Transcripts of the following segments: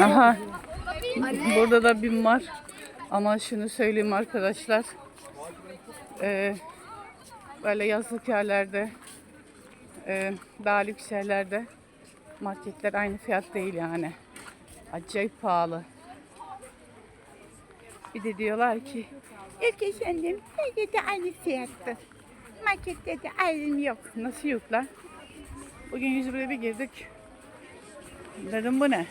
Aha. Burada da bin var. Ama şunu söyleyeyim arkadaşlar. Ee, böyle yazlık yerlerde, e, daha lüks yerlerde marketler aynı fiyat değil yani. Acayip pahalı. Bir de diyorlar ki yok efendim her yerde aynı fiyattır. Markette de ayrım yok. Nasıl yok lan? Bugün 100 liraya bir girdik. Dedim bu ne?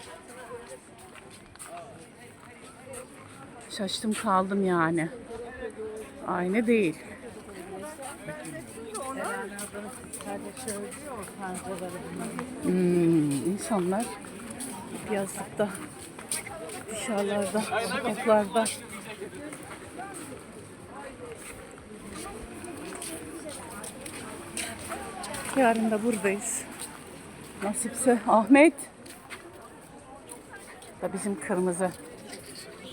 Şaştım kaldım yani. Aynı değil. Hmm, insanlar yazlıkta, dışarılarda, sokaklarda. Yarın da buradayız. Nasipse Ahmet. Da bizim kırmızı.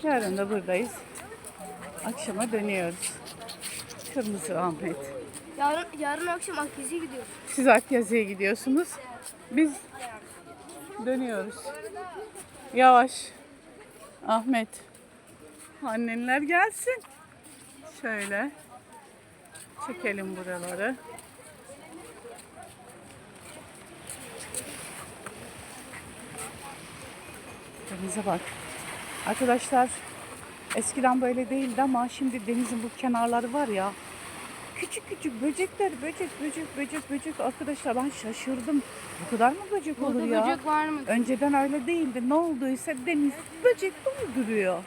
Yarın da buradayız. Akşama dönüyoruz. Kırmızı Ahmet. Yarın, yarın akşam Akdeniz'e gidiyoruz. Siz Akyazı'ya gidiyorsunuz. Biz dönüyoruz. Yavaş. Ahmet. Annenler gelsin. Şöyle. Çekelim buraları. Denize bak. Arkadaşlar eskiden böyle değildi ama şimdi denizin bu kenarları var ya küçük küçük böcekler böcek böcek böcek böcek arkadaşlar ben şaşırdım. Bu kadar mı böcek olur Burada ya? böcek var mı? Önceden öyle değildi. Ne olduysa deniz böcek dolduruyor.